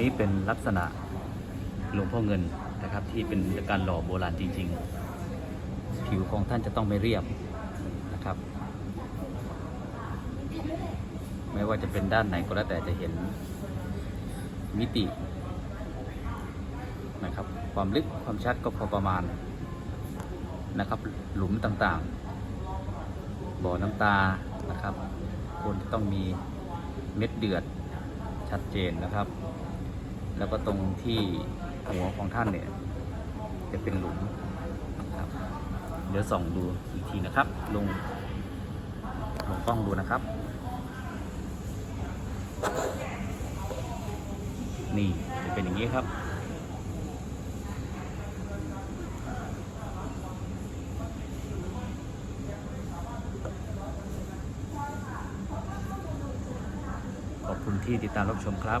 นี่เป็นลักษณะหลวงพ่อเงินนะครับ ที่เป็นการหล่อโบราณจริง ๆ ผิวของท่านจะต้องไม่เรียบนะครับ ไม่ว่าจะเป็นด้านไหนก็แล้วแต่จะเห็นมิตินะครับ ความลึกความชัดก็พอประมาณนะครับ หลุมต่างๆ บ่อน้ำตานะครับควรจะต้องมีเม็ดเดือดชัดเจนนะครับ แล้วก็ตรงที่หัวของท่านเนี่ย จะเป็นหลุมครับ เดี๋ยวส่องดูอีกทีนะครับ ลงลงกล้องดูนะครับ นี่จะเป็นอย่างนี้ครับขอบคุณที่ติดตามรับชมครับ